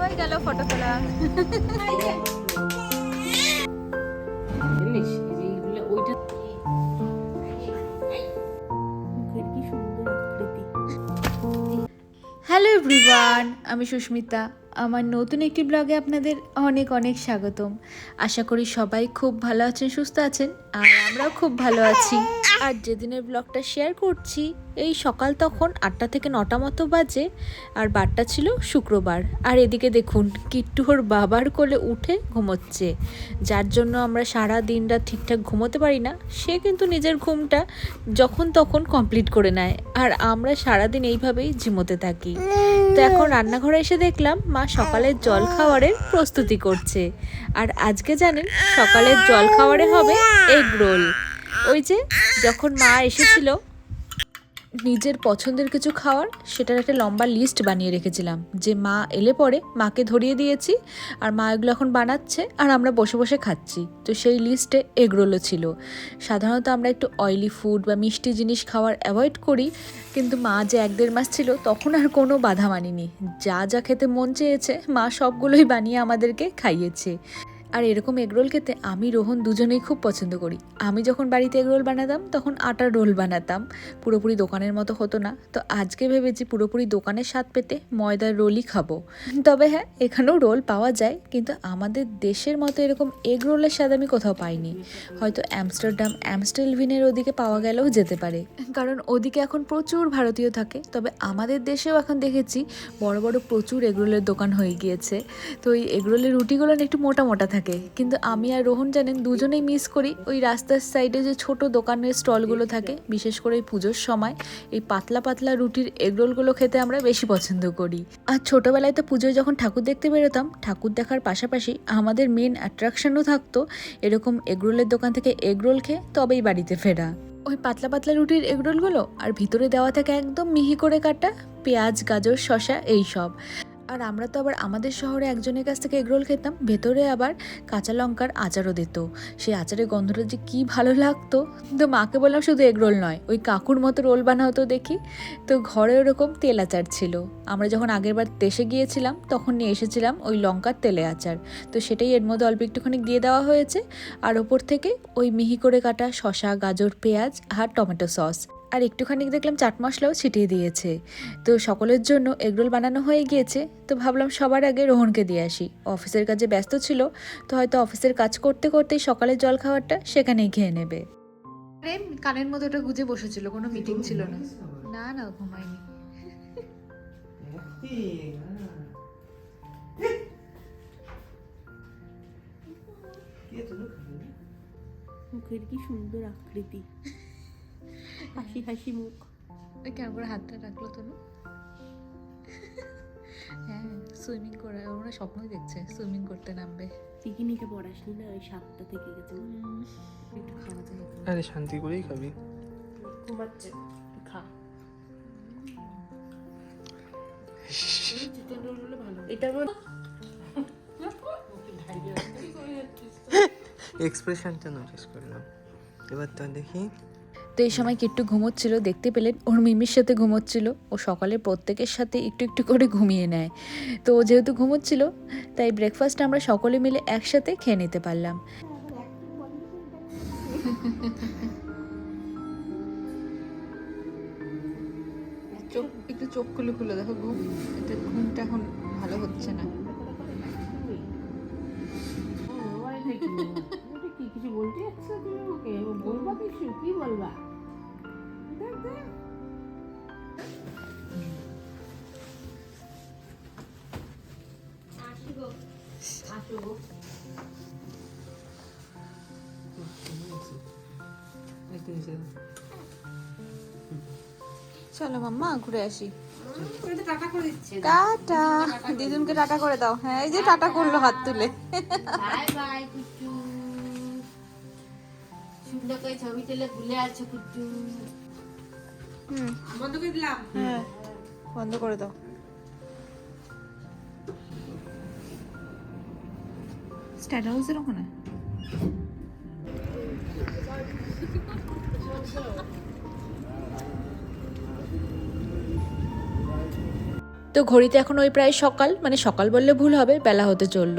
হয়ে গেল ফটো তোলা। হ্যালো এভরিওয়ান আমি সুস্মিতা। আমার নতুন একটি ব্লগে আপনাদের অনেক অনেক স্বাগতম। আশা করি সবাই খুব ভালো আছেন সুস্থ আছেন আর আমরাও খুব ভালো আছি। আর যেদিনের ব্লগটা শেয়ার করছি, এই সকাল তখন আটটা থেকে নটা মতো বাজে, আর বারটা ছিল শুক্রবার। আর এদিকে দেখুন, কিট্টু ওর বাবার কোলে উঠে ঘুমোচ্ছে। যার জন্য আমরা সারা দিন রাত ঠিকঠাক ঘুমোতে পারি না, সে কিন্তু নিজের ঘুমটা যখন তখন কমপ্লিট করে নেয়। আর আমরা সারাদিন এইভাবেই ঝিমোতে থাকি। তো এখন রান্নাঘরে এসে দেখলাম, মা সকালের জল খাওয়ারের প্রস্তুতি করছে। আর আজকে জানেন, সকালের জল খাওয়ারে হবে এগ রোল ওই যে, যখন মা এসেছিল, নিজের পছন্দের কিছু খাওয়ার, সেটার একটা লম্বা লিস্ট বানিয়ে রেখেছিলাম। যে মা এলে পরে মাকে ধরিয়ে দিয়েছি, আর মা এগুলো এখন বানাচ্ছে, আর আমরা বসে বসে খাচ্ছি। তো সেই লিস্টে এগরোলও ছিল। সাধারণত আমরা একটু অয়েলি ফুড বা মিষ্টি জিনিস খাওয়ার অ্যাভয়েড করি, কিন্তু মা যে এক দেড় মাস ছিল, তখন আর কোনো বাধা মানিনি। যা যা খেতে মন চেয়েছে, মা সবগুলোই বানিয়ে আমাদেরকে খাইয়েছে। আর এরকম এগরোল খেতে আমি, রোহন দুজনেই খুব পছন্দ করি। আমি যখন বাড়িতে এগরোল বানাতাম, তখন আটার রোল বানাতাম। পুরোপুরি দোকানের মতো হতো না। তো আজকে ভেবেছি পুরোপুরি দোকানের স্বাদ পেতে ময়দার রোলই খাব। তবে হ্যাঁ এখানেও রোল পাওয়া যায়, কিন্তু আমাদের দেশের মতো এরকম এগ রোলের স্বাদ আমি কোথাও পাইনি। হয়তো অ্যামস্টারডাম অ্যামস্টেলভিনের ওদিকে পাওয়া গেলেও যেতে পারে। কারণ ওদিকে এখন প্রচুর ভারতীয় থাকে। তবে আমাদের দেশেও এখন দেখেছি, বড় বড় প্রচুর এগরোলের দোকান হয়ে গিয়েছে। তো ওই এগরোলের রুটিগুলো একটু মোটা মোটা থাকে। কিন্তু আমি আর রোহন জানেন, দুজনেই মিস করি ওই রাস্তার সাইডে যে ছোট দোকানের স্টলগুলো থাকে, বিশেষ করে এই পুজোর সময়। এই পাতলা পাতলা রুটির এগরোলগুলো খেতে আমরা বেশি পছন্দ করি। আর ছোটোবেলায় তো পুজোয় যখন ঠাকুর দেখতে বেরোতাম, ঠাকুর দেখার পাশাপাশি আমাদের মেন অ্যাট্রাকশনও থাকতো এরকম এগরোলের দোকান থেকে এগরোল খেয়ে তবেই বাড়িতে ফেরা। ওই পাতলা পাতলা রুটির এগরোলগুলো আর ভিতরে দেওয়া থাকে একদম মিহি করে কাটা পেঁয়াজ, গাজর শশা এই সব। আর আমরা তো আবার আমাদের শহরে একজনের কাছ থেকে এগরোল খেতাম, ভেতরে আবার কাঁচা লঙ্কার আচারও দিত। সেই আচারের গন্ধটা যে কী ভালো লাগতো। তো মাকে বললাম শুধু এগরোল নয়, ওই কাকুর মতো রোল বানাও তো দেখি। তো ঘরে ওরকম তেল আচার ছিল। আমরা যখন আগের বার দেশে গিয়েছিলাম, তখন নিয়ে এসেছিলাম ওই লঙ্কার তেলে আচার। তো সেটাই এর মধ্যে অল্প একটুখানি দিয়ে দেওয়া হয়েছে। আর ওপর থেকে ওই মিহি করে কাটা শসা, গাজর, পেঁয়াজ আর টমেটো সস। আর একটুখানি দেখলাম চাট মশলাও ছিটিয়ে দিয়েছে। তো সকলের জন্য এগরোল বানানো হয়ে গিয়েছে। তো ভাবলাম সবার আগে রোহনকে দিয়ে আসি। অফিসের কাজে ব্যস্ত ছিল তো হয়তো অফিসের কাজ করতে করতেই সকালের জল খাবারটা সেখানেই খেয়ে নেবে। কানের মধ্যে ওটা গুজে বসেছিল কোনো মিটিং ছিল না। না না ঘুমায়নি। মুখের কি সুন্দর আকৃতি। হাসি হাসি মুখ। ওই কেমন করে হাতটা রাখল তনু হ্যাঁ সুইমিং করে ওরা স্বপ্নই দেখছে সুইমিং করতে নামবে। পিকনিকে পড়াসনি না ওই সাতটা থেকে গেছে। একটু খাওয়া যায় আরে শান্তি করেই খাবি। ঘুমাচ্ছে। খা। মধ্যে এক্সপ্রেশনটা নোটিস করলাম। এবার তো দেখি তো এই সময় কিট্টু ঘুমোচ্ছিল? দেখতে পেলেন ওর মিমির সাথে ঘুমোচ্ছিল। ও সকালে প্রত্যেকের সাথে একটু একটু করে ঘুমিয়ে নেয়। তো ও যেহেতু ঘুমোচ্ছিল তাই ব্রেকফাস্ট আমরা সকলে মিলে একসাথে খেয়ে নিতে পারলাম। চোখ একটু চোখ খুলে খুলে দেখো ঘুম এটা ঘুমটা এখন ভালো হচ্ছে না। কি কিছু বলতে যাচ্ছ তুমি আমাকে? বলবা কিছু? কি বলবা? চলো মাম্মা, ঘুরে আসি। টাটা। দিদুনকে টাটা করে দাও। হ্যাঁ এই যে টাটা করল হাত তুলে। ছবি তুলে ভুলে আছো কুট্টু। হুম। বন্ধ করে দিলাম? হ্যাঁ বন্ধ করে দাও। স্ট্যান্ড হাউসের ওখানে? তো ঘড়িতে এখন ওই প্রায় সকাল মানে সকাল বললে ভুল হবে, বেলা হতে চলল।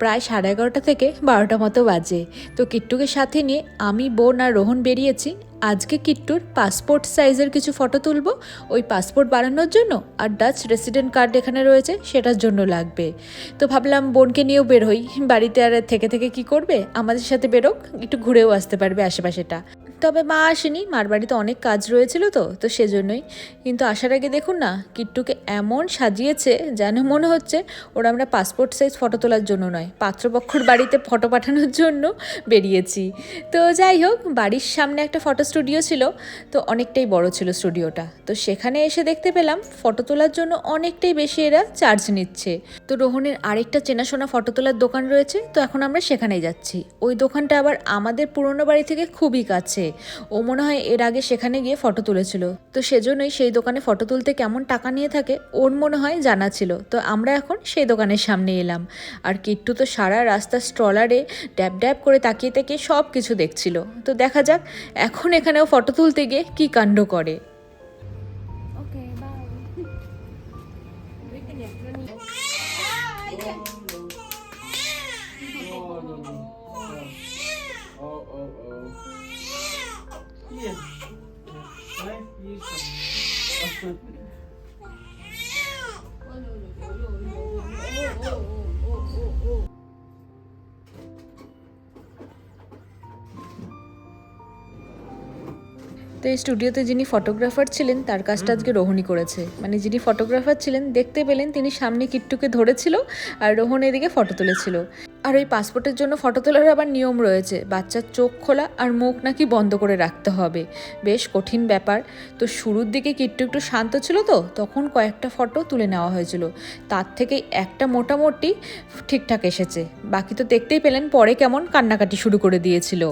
প্রায় সাড়ে এগারোটা থেকে বারোটা মতো বাজে। তো কিট্টুকে সাথে নিয়ে আমি, বোন আর রোহন বেরিয়েছি। আজকে কিট্টুর পাসপোর্ট সাইজের কিছু ফটো তুলবো, ওই পাসপোর্ট বানানোর জন্য আর ডাচ রেসিডেন্ট কার্ড এখানে রয়েছে, সেটার জন্য লাগবে। তো ভাবলাম বোনকে নিয়েও বের হই। বাড়িতে আর থেকে থেকে কি করবে? আমাদের সাথে বেরোক, একটু ঘুরেও আসতে পারবে আশেপাশেটা। তবে মা আসেনি, মার বাড়িতে অনেক কাজ রয়েছিল তো তো সেজন্যই। কিন্তু আসার আগে দেখুন না, কিট্টুকে এমন সাজিয়েছে যেন মনে হচ্ছে ওরা আমরা পাসপোর্ট সাইজ ফটো তোলার জন্য নয়, পাত্রপক্ষর বাড়িতে ফটো পাঠানোর জন্য বেরিয়েছি। তো যাই হোক, বাড়ির সামনে একটা ফটো স্টুডিও ছিল, তো অনেকটাই বড় ছিল স্টুডিওটা তো সেখানে এসে দেখতে পেলাম ফটো তোলার জন্য অনেকটাই বেশি এরা চার্জ নিচ্ছে। তো রোহনের আরেকটা চেনাশোনা ফটো তোলার দোকান রয়েছে, তো এখন আমরা সেখানেই যাচ্ছি। ওই দোকানটা আবার আমাদের পুরনো বাড়ি থেকে খুবই কাছে। ও মনে হয় এর আগে সেখানে গিয়ে ফটো তুলেছিল। তো সেজন্যই সেই দোকানে ফটো তুলতে কেমন টাকা নিয়ে থাকে, ওর মনে হয় জানা ছিল। তো আমরা এখন সেই দোকানের সামনে এলাম। আর কিট্টু তো সারা রাস্তা স্ট্রলারে ড্যাব ড্যাব করে তাকিয়ে তাকিয়ে সব কিছু দেখছিল। তো দেখা যাক, এখন এখানেও ফটো তুলতে গিয়ে কী কাণ্ড করে। Oh. তো এই স্টুডিওতে যিনি ফটোগ্রাফার ছিলেন, তার কাজটা আজকে রোহনই করেছে। মানে যিনি ফটোগ্রাফার ছিলেন, দেখতে পেলেন তিনি সামনে কিট্টুকে ধরেছিল আর রোহন এদিকে ফটো তুলেছিল। আর ওই পাসপোর্টের জন্য ফটো তোলার আবার নিয়ম রয়েছে। বাচ্চার চোখ খোলা আর মুখ নাকি বন্ধ করে রাখতে হবে। বেশ কঠিন ব্যাপার। তো শুরুর দিকে কিট্টু একটু শান্ত ছিল তো, তখন কয়েকটা ফটো তুলে নেওয়া হয়েছিল। তার থেকে একটা মোটামুটি ঠিকঠাক এসেছে। বাকি তো দেখতেই পেলেন পরে কেমন কান্নাকাটি শুরু করে দিয়েছিল।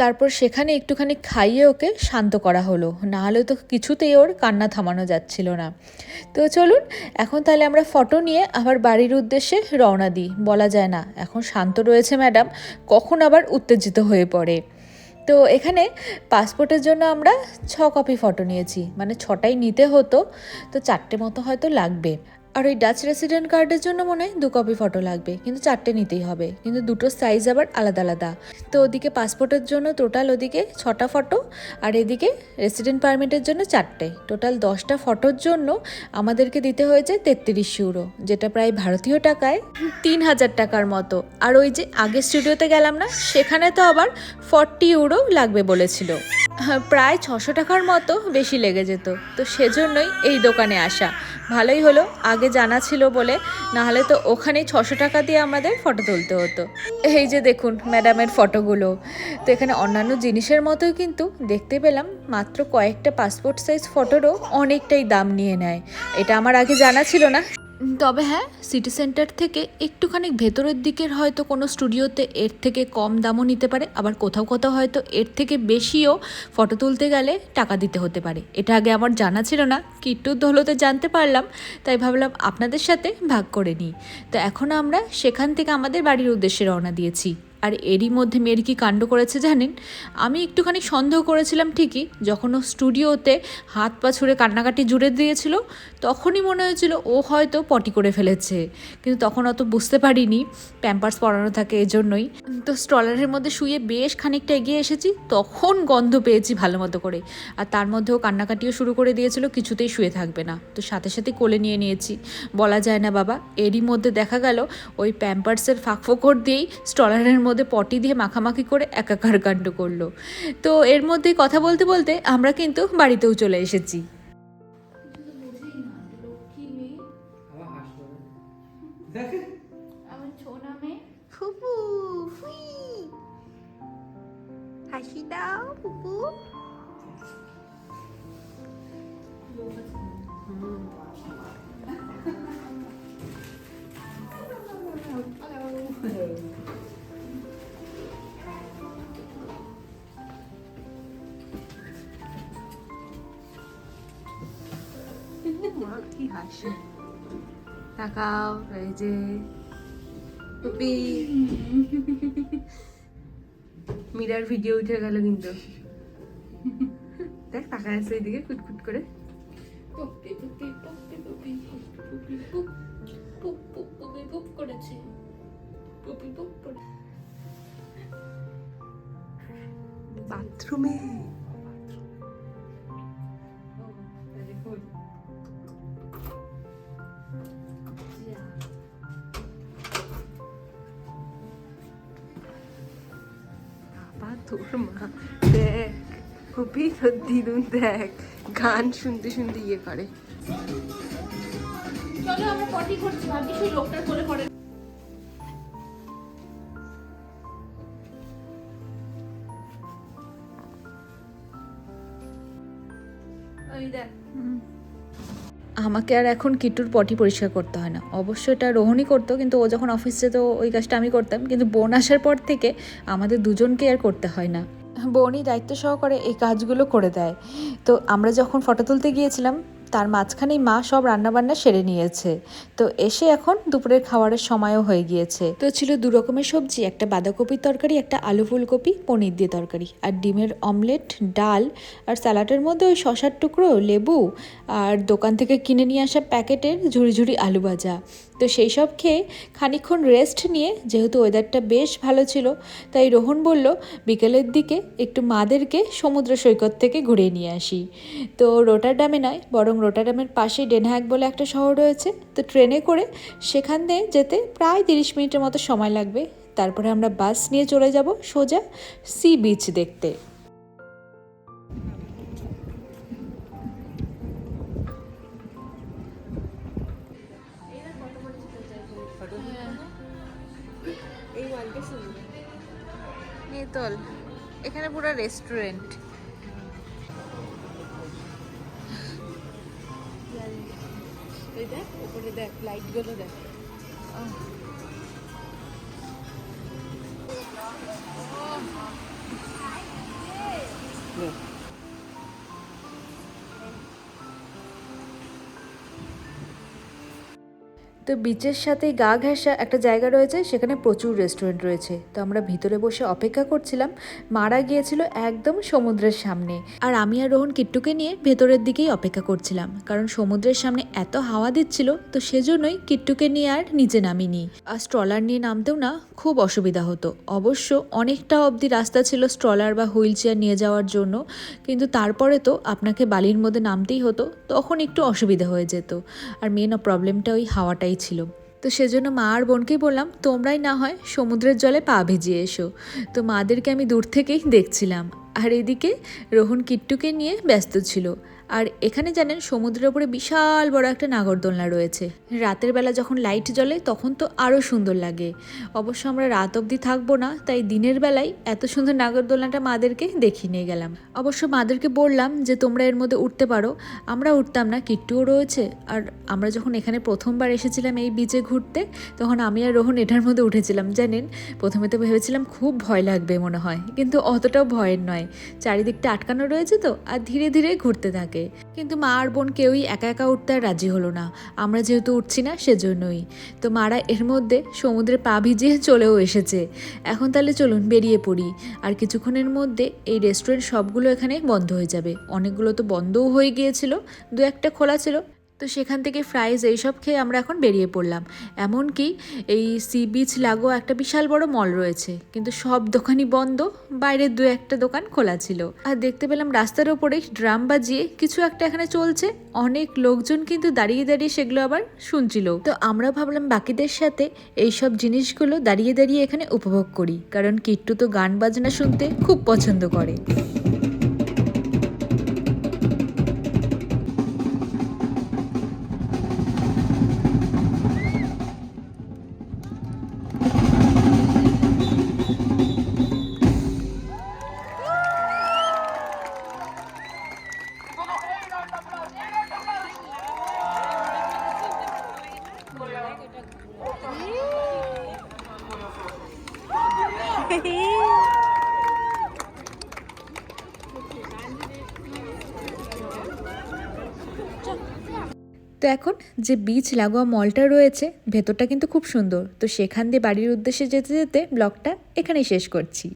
তারপর সেখানে একটুখানি খাইয়ে ওকে শান্ত করা হলো। না হলে তো কিছুতেই ওর কান্না থামানো যাচ্ছিল না। তো চলুন, এখন তাহলে আমরা ফটো নিয়ে আবার বাড়ির উদ্দেশ্যে রওনা দিই। বলা যায় না, এখন শান্ত রয়েছে ম্যাডাম, কখন আবার উত্তেজিত হয়ে পড়ে। তো এখানে পাসপোর্টের জন্য আমরা ছ কপি ফটো নিয়েছি মানে ছটাই নিতে হতো, তো চারটে মতো হয়তো লাগবে। আর ওই ডাচ রেসিডেন্ট কার্ডের জন্য মনে হয় দু কপি ফটো লাগবে কিন্তু চারটে নিতেই হবে কিন্তু দুটো সাইজ আবার আলাদা আলাদা। তো ওদিকে পাসপোর্টের জন্য টোটাল ওদিকে ছটা ফটো আর এদিকে রেসিডেন্ট পারমিটের জন্য চারটে। টোটাল দশটা ফটোর জন্য আমাদেরকে দিতে হয়েছে তেত্রিশ ইউরো যেটা প্রায় ভারতীয় টাকায় তিন হাজার টাকার মতো। আর ওই যে আগে স্টুডিওতে গেলাম না সেখানে তো আবার ফর্টি ইউরো লাগবে বলেছিল। হ্যাঁ, প্রায় ছশো টাকার মতো বেশি লেগে যেত তো সেজন্যই এই দোকানে আসা। ভালোই হলো আগে জানা ছিল বলে, নাহলে তো ওখানে ছশো টাকা দিয়ে আমাদের ফটো তুলতে হতো। এই যে দেখুন ম্যাডামের ফটোগুলো তো এখানে অন্যান্য জিনিসের মতোই কিন্তু দেখতে পেলাম, মাত্র কয়েকটা পাসপোর্ট সাইজ ফটোরও অনেকটাই দাম নিয়ে নেয়। এটা আমার আগে জানা ছিল না। তবে হ্যাঁ সিটি সেন্টার থেকে একটুখানি ভেতরের দিকের হয়তো কোনো স্টুডিওতে এর থেকে কম দামও নিতে পারে, আবার কোথাও কোথাও হয়তো এর থেকে বেশিও ফটো তুলতে গেলে টাকা দিতে হতে পারে। এটা আগে আমার জানা ছিল না কিট্টুর দৌলতে জানতে পারলাম, তাই ভাবলাম আপনাদের সাথে ভাগ করে নিই। তো এখন আমরা সেখান থেকে আমাদের বাড়ির উদ্দেশ্যে রওনা দিয়েছি। আর এরই মধ্যে মেয়ের কী কাণ্ড করেছে জানেন? আমি একটুখানি সন্দেহ করেছিলাম ঠিকই, যখন ও স্টুডিওতে হাত পা ছুঁড়ে কান্নাকাটি জুড়ে দিয়েছিল তখনই মনে হয়েছিল ও হয়তো পটি করে ফেলেছে। কিন্তু তখন অত বুঝতে পারিনি প্যাম্পার্স পরানো থাকে এজন্যই। তো স্ট্রলারের মধ্যে শুয়ে বেশ খানিকটা এগিয়ে এসেছি, তখন গন্ধ পেয়েছি ভালো মতো করে। আর তার মধ্যেও কান্নাকাটিও শুরু করে দিয়েছিল, কিছুতেই শুয়ে থাকবে না। তো সাথে সাথে কোলে নিয়ে নিয়েছি। বলা যায় না বাবা, এরই মধ্যে দেখা গেল, ওই প্যাম্পার্সের ফাঁক ফোকর দিয়েই স্ট্রলারের মধ্যে পটি দিয়ে মাখামাখি করে একাকার কাণ্ড করল। তো এর মধ্যে কথা বলতে বলতে আমরা কিন্তু বাড়িতেও চলে এসেছি। দেখে আমার ছোনা মেয়ে ফুপু ফুই হাসি দাও ফুপু কি হাসি তাকাও এই যে টুপি মিরার ভিডিও উঠে গেল কিন্তু দেখ তাকায় আছে এদিকে কুটকুট করেছে করে বাথরুমে তোর মা। দেখ খুবই তোর দিদুন দেখ গান শুনতে শুনতে ইয়ে করে। চলো আমরা পটি করছি সেই লোকটার কোলে ওই দেখ। আমাকে আর এখন কিট্টুর পটি পরিষ্কার করতে হয় না। অবশ্য এটা রোহনই করতো, কিন্তু ও যখন অফিস যেত, ওই কাজটা আমি করতাম। কিন্তু বোন আসার পর থেকে আমাদের দুজনকে আর করতে হয় না। বোনই দায়িত্ব সহকারে এই কাজগুলো করে দেয়। তো আমরা যখন ফটো তুলতে গিয়েছিলাম তার মাঝখানেই মা সব রান্নাবান্না সেরে নিয়েছে। তো এসে এখন দুপুরের খাবারের সময়ও হয়ে গিয়েছে। তো ছিল দু রকমের সবজি, একটা বাঁধাকপির তরকারি, একটা আলু ফুলকপি, পনির দিয়ে তরকারি। আর ডিমের অমলেট, ডাল আর স্যালাডের মধ্যে ওই শশার টুকরো, লেবু আর দোকান থেকে কিনে নিয়ে আসা প্যাকেটের ঝুড়ি ঝুড়ি আলু ভাজা। তো সেই সব খেয়ে খানিকক্ষণ রেস্ট নিয়ে, যেহেতু ওয়েদারটা বেশ ভালো ছিল, তাই রোহন বলল, বিকেলের দিকে একটু মাদেরকে সমুদ্র সৈকত থেকে ঘুরিয়ে নিয়ে আসি। তো রোটারডামে নয়, বরং রোটারডামের পাশেই ডেনহ্যাক বলে একটা শহর রয়েছে। তো ট্রেনে করে সেখান দিয়ে যেতে প্রায় তিরিশ মিনিটের মতো সময় লাগবে। তারপরে আমরা বাস নিয়ে চলে যাব সোজা সি বিচ দেখতে। নেতল এখানে পুরো রেস্টুরেন্ট এই দেখ ওপরে দেখ লাইটগুলো দেখ। তো বিচের সাথে গা ঘেঁষা একটা জায়গা রয়েছে, সেখানে প্রচুর রেস্টুরেন্ট রয়েছে। তো আমরা ভিতরে বসে অপেক্ষা করছিলাম, মারা গিয়েছিল একদম সমুদ্রের সামনে। আর আমি আর রোহন কিট্টুকে নিয়ে ভেতরের দিকেই অপেক্ষা করছিলাম, কারণ সমুদ্রের সামনে এত হাওয়া দিচ্ছিল, তো সেজন্যই কিট্টুকে নিয়ে আর নিচে নামিনি। আর স্ট্রলার নিয়ে নামতেও না খুব অসুবিধা হতো। অবশ্য অনেকটা অবধি রাস্তা ছিল স্ট্রলার বা হুইল চেয়ার নিয়ে যাওয়ার জন্য, কিন্তু তারপরে তো আপনাকে বালির মধ্যে নামতেই হতো, তখন একটু অসুবিধা হয়ে যেত। আর মেন প্রবলেমটা ওই হাওয়াটাই ছিল। তো সেজন্য মা আর বোনকেই বললাম, তোমরাই না হয় সমুদ্রের জলে পা ভিজিয়ে এসো। তো মাদেরকে আমি দূর থেকেই দেখছিলাম। আর এদিকে রোহন কিট্টুকে নিয়ে ব্যস্ত ছিল। আর এখানে জানেন সমুদ্রের ওপরে বিশাল বড় একটা নাগরদোলনা রয়েছে। রাতের বেলা যখন লাইট জ্বলে তখন তো আরও সুন্দর লাগে। অবশ্য আমরা রাত অবধি থাকব না, তাই দিনের বেলায় এত সুন্দর নাগরদোলনাটা মাদেরকে দেখিয়ে নিয়ে গেলাম। অবশ্য মাদেরকে বললাম যে, তোমরা এর মধ্যে উঠতে পারো। আমরা উঠতাম না, কিট্টুও রয়েছে। আর আমরা যখন এখানে প্রথমবার এসেছিলাম এই বিচে ঘুরতে, তখন আমি আর রোহন এটার মধ্যে উঠেছিলাম। জানেন, প্রথমে তো ভেবেছিলাম খুব ভয় লাগবে মনে হয়, কিন্তু অতটাও ভয়ের নয়। চারিদিকটা আটকানো রয়েছে তো, আর ধীরে ধীরে ঘুরতে থাকে কিন্তু মা আর বোন কেউই একা একা উঠতে আর রাজি হলো না। আমরা যেহেতু উঠছি না, সেজন্যই। তো মারা এর মধ্যে সমুদ্রে পা ভিজিয়ে চলেও এসেছে। এখন তাহলে চলুন বেরিয়ে পড়ি। আর কিছুক্ষণের মধ্যে এই রেস্টুরেন্ট সবগুলো এখানে বন্ধ হয়ে যাবে। অনেকগুলো তো বন্ধও হয়ে গিয়েছিল, দু একটা খোলা ছিল তো সেখান থেকে ফ্রাইজ এইসব খেয়ে আমরা এখন বেরিয়ে পড়লাম। এমনকি এই সি বিচ লাগো একটা বিশাল বড় মল রয়েছে। কিন্তু সব দোকানই বন্ধ বাইরের দু একটা দোকান খোলা ছিল। আর দেখতে পেলাম রাস্তার ওপরে ড্রাম বাজিয়ে কিছু একটা এখানে চলছে। অনেক লোকজন কিন্তু দাঁড়িয়ে দাঁড়িয়ে সেগুলো আবার শুনছিল। তো আমরা ভাবলাম বাকিদের সাথে এই সব জিনিসগুলো দাঁড়িয়ে দাঁড়িয়ে এখানে উপভোগ করি। কারণ কিট্টু তো গান বাজনা শুনতে খুব পছন্দ করে। তো এখন যে বীজ লাগোয়া মলটা রয়েছে, ভেতরটা কিন্তু খুব সুন্দর। তো সেখান দিয়ে বাড়ির উদ্দেশ্যে যেতে যেতে ব্লগটা এখানেই শেষ করছি।